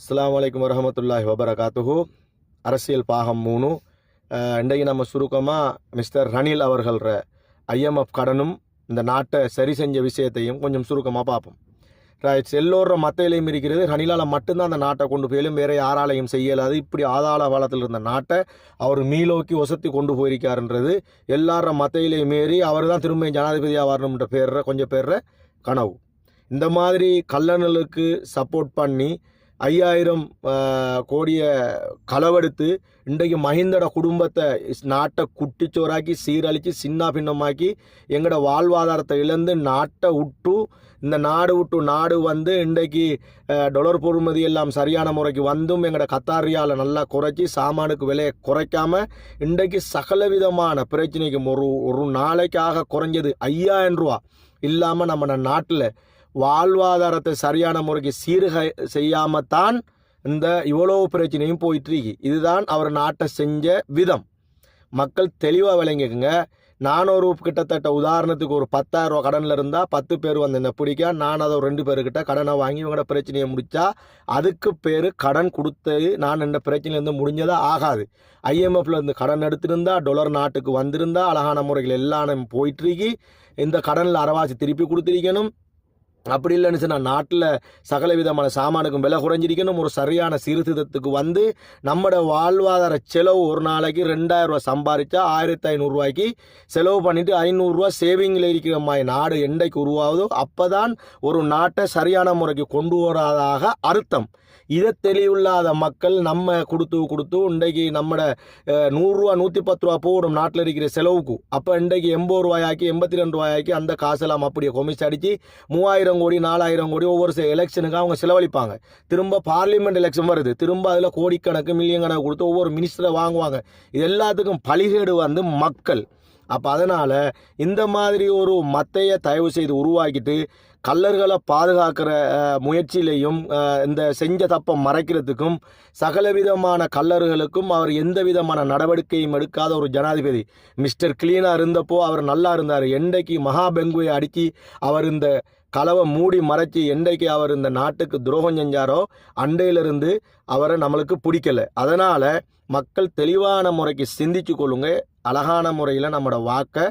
அஸ்லாம் வலைக்கம் வரமத்துல்லாஹி வபரகாத்துஹு. அரசியல் பாகம் மூணு. இன்றைக்கு நம்ம சுருக்கமாக மிஸ்டர் ரணில் அவர்கள ஐஎம்எஃப் கடனும் இந்த நாட்டை சரி செஞ்ச விஷயத்தையும் கொஞ்சம் சுருக்கமாக பார்ப்போம். ரைட்ஸ் எல்லோர மத்தையிலையும் இருக்கிறது. ரணிலால் மட்டும்தான் அந்த நாட்டை கொண்டு போயிலும். வேற யாராலையும் செய்யலாது இப்படி ஆதாள வளத்தில் இருந்த நாட்டை அவர் மீளோக்கி ஒசத்தி கொண்டு போயிருக்காருன்றது. எல்லார மத்தையிலையும் மீறி அவர் தான் திரும்ப ஜனாதிபதியாக வரணுன்ற பேர்ற கொஞ்சம் பேர்ற கனவு. இந்த மாதிரி கல்லணலுக்கு சப்போர்ட் பண்ணி ஐயாயிரம் கோடியை களவெடுத்து இன்றைக்கு மஹிந்தட குடும்பத்தை நாட்டை குட்டிச்சோராக்கி சீரழித்து சின்ன பின்னமாக்கி எங்களோட வாழ்வாதாரத்தை இழந்து நாட்டை விட்டு இந்த நாடு விட்டு நாடு வந்து இன்றைக்கு டொலர் பொறுமதி எல்லாம் சரியான முறைக்கு வந்தும் எங்களோட கத்தாரியால் நல்லா குறைச்சி சாமானுக்கு விலையை குறைக்காமல் இன்றைக்கு சகலவிதமான பிரச்சனைக்கும் ஒரு ஒரு நாளைக்காக குறைஞ்சது ஐயாயிரம் ரூபா. இல்லாமல் நம்ம நாட்டில் வாழ்வாதாரத்தை சரியான முறைக்கு சீர்க செய்யாமத்தான் இந்த இவ்வளோ பிரச்சனையும் போயிட்டுருக்கு. இதுதான் அவர் நாட்டை செஞ்ச விதம். மக்கள் தெளிவாக விளங்கிக்குங்க. நான் ஒரு கிட்டத்தட்ட உதாரணத்துக்கு ஒரு பத்தாயிரம் ரூபா கடனில் இருந்தால் பத்து பேர் வந்து என்ன பிடிக்க? நான் அதை ஒரு ரெண்டு பேர்கிட்ட கடனை வாங்கி இவங்களோட பிரச்சனையை முடித்தா அதுக்கு பேர் கடன் கொடுத்தது நான் இந்த பிரச்சனையிலேருந்து முடிஞ்சதா? ஆகாது. ஐஎம்எஃப்ல இருந்து கடன் எடுத்திருந்தா டொலர் நாட்டுக்கு வந்திருந்தா அழகான முறைகள் எல்லாம் போயிட்டுருக்கி. இந்த கடனில் அறவாசி திருப்பி கொடுத்துருக்கணும். அப்படி இல்லைன்னு சொன்னால் நாட்டில் சகல விதமான சாமானுக்கும் விலை குறைஞ்சிருக்கணும். ஒரு சரியான சீர்திருத்தத்துக்கு வந்து நம்மட வாழ்வாதார செலவு ஒரு நாளைக்கு ரெண்டாயிரம் ரூபா சம்பாதிச்சா ஆயிரத்தி ஐநூறுரூவாய்க்கு செலவு பண்ணிவிட்டு ஐநூறுரூவா சேவிங்கில் இருக்கிற மாதிரி நாடு என்றைக்கு உருவாகுதோ அப்போ தான் ஒரு நாட்டை சரியான முறைக்கு கொண்டு வராதாக அர்த்தம். இதை தெளிவில்லாத மக்கள் நம்ம கொடுத்து கொடுத்து இன்றைக்கு நம்மட நூறுரூவா நூற்றி பத்து ரூபா போடும் நாட்டில் இருக்கிற செலவுக்கு. அப்போ இன்றைக்கு எண்பது ரூபாயாக்கி எண்பத்தி ரெண்டு ரூபாயாக்கி அந்த காசெல்லாம் அப்படியே கொமிச்சு அடித்து மூவாயிரம் கோடி நாலாயிரம் கோடி ஒவ்வொரு செ- எலெக்ஷனுக்கு அவங்க செலவழிப்பாங்க. திரும்ப பார்லிமெண்ட் எலெக்ஷன் வருது. திரும்ப அதில் கோடிக்கணக்கு மில்லியன் கணக்கு கொடுத்து ஒவ்வொரு மினிஸ்டரை வாங்குவாங்க. இது எல்லாத்துக்கும் பழிகேடு வந்து மக்கள். அப்போ அதனால் இந்த மாதிரி ஒரு மத்தையை தயவு செய்து உருவாக்கிட்டு கல்லர்களை பாதுகாக்கிற முயற்சியிலையும் இந்த செஞ்ச தப்பை மறைக்கிறதுக்கும் சகலவிதமான கல்லர்களுக்கும் அவர் எந்த விதமான நடவடிக்கையும் எடுக்காத ஒரு ஜனாதிபதி. மிஸ்டர் கிளீனாக இருந்தப்போ அவர் நல்லா இருந்தார். என்றைக்கு மகா பெங்குவை அடித்து அவர் இந்த களவை மூடி மறைச்சி என்றைக்கு அவர் இந்த நாட்டுக்கு துரோகம் செஞ்சாரோ அண்டையிலிருந்து அவரை நம்மளுக்கு பிடிக்கல. அதனால் மக்கள் தெளிவான முறைக்கு சிந்திச்சு கொள்ளுங்க. அழகான முறையில் நம்மளோட வாக்கை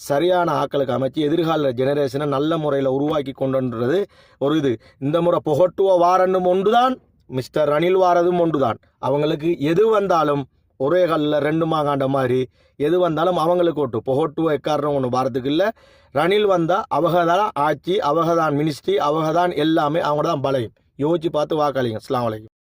சரியான ஆக்களுக்கு அமைச்சு எதிர்கால ஜெனரேஷனை நல்ல முறையில் உருவாக்கி கொண்டுன்றது ஒரு இது. இந்த முறை புகட்டுவ ஒன்று ஒன்றுதான் மிஸ்டர் ரணில் வாரதும் ஒன்றுதான். அவங்களுக்கு எது வந்தாலும் ஒரே காலில் ரெண்டு மாகாண்ட மாதிரி எது வந்தாலும் அவங்களுக்கு ஒட்டு. புகட்டுவ எக்காரணம் ஒன்று வாரத்துக்கு இல்லை. ரணில் வந்தால் அவங்க தான் ஆட்சி அவங்க தான் மினிஸ்ட்ரி அவங்க தான் எல்லாமே அவங்க தான் பலையும் யோசிச்சு பார்த்து வாக்களிங்க. அஸ்லாம் வலைக்கும்